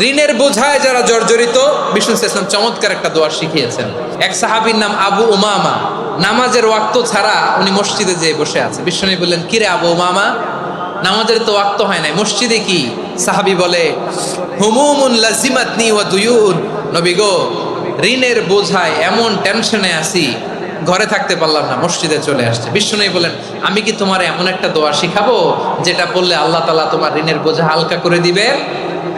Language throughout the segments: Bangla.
ঋণের বোঝায় যারা জর্জরিত, বিষ্ণু ইসলাম চমৎকার একটা দোয়া শিখিয়েছেন। এক সাহাবীর নাম আবু উমামা। নামাজের ওয়াক্ত ছাড়া উনি মসজিদে যেয়ে বসে আছে। বিষ্ণু বললেন কিরে আবু উমামা? নামাজের তো ওয়াক্ত হয় নাই। মসজিদে কি? সাহাবি বলে, হুমুমুন লাজিমাতনি ওয়া দুয়ুন। নবী গো, ঋণের বোঝায় এমন টেনশনে আছি, ঘরে থাকতে পারলাম না, মসজিদে চলে আসছে। বিষ্ণু বলেন আমি কি তোমার এমন একটা দোয়া শিখাবো, যেটা বললে আল্লাহ তালা তোমার ঋণের বোঝা হালকা করে দিবে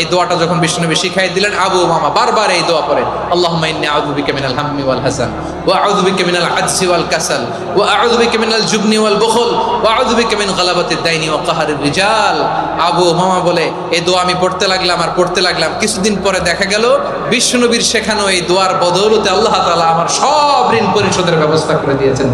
এই দোয়াটা যখন বিষ্ণুনবী শিখাই দিলেন, আবু মামা বারবার এই দোয়া পড়ে আল্লাহুম্মা ইন্নী আউযু বিকা মিনাল হাম্মি ওয়াল হাসান, ওয়া আউযু বিকা মিনাল আজজি ওয়াল কাসাল, ওয়া আউযু বিকা মিনাল জুবনি ওয়াল বুখল, ওয়া আউযু বিকা মিন গালাবাতিদ দাইনি ওয়া কাহরির রিজাল। আবু মামা বলে, এই দোয়া আমি পড়তে লাগলাম আর পড়তে লাগলাম। কিছুদিন পরে দেখা গেল, বিষ্ণুনবীর শেখানো এই দোয়ার বদৌলতে আল্লাহ তাআলা আমার সব ঋণ পরিশোধের ব্যবস্থা করে দিয়েছেন।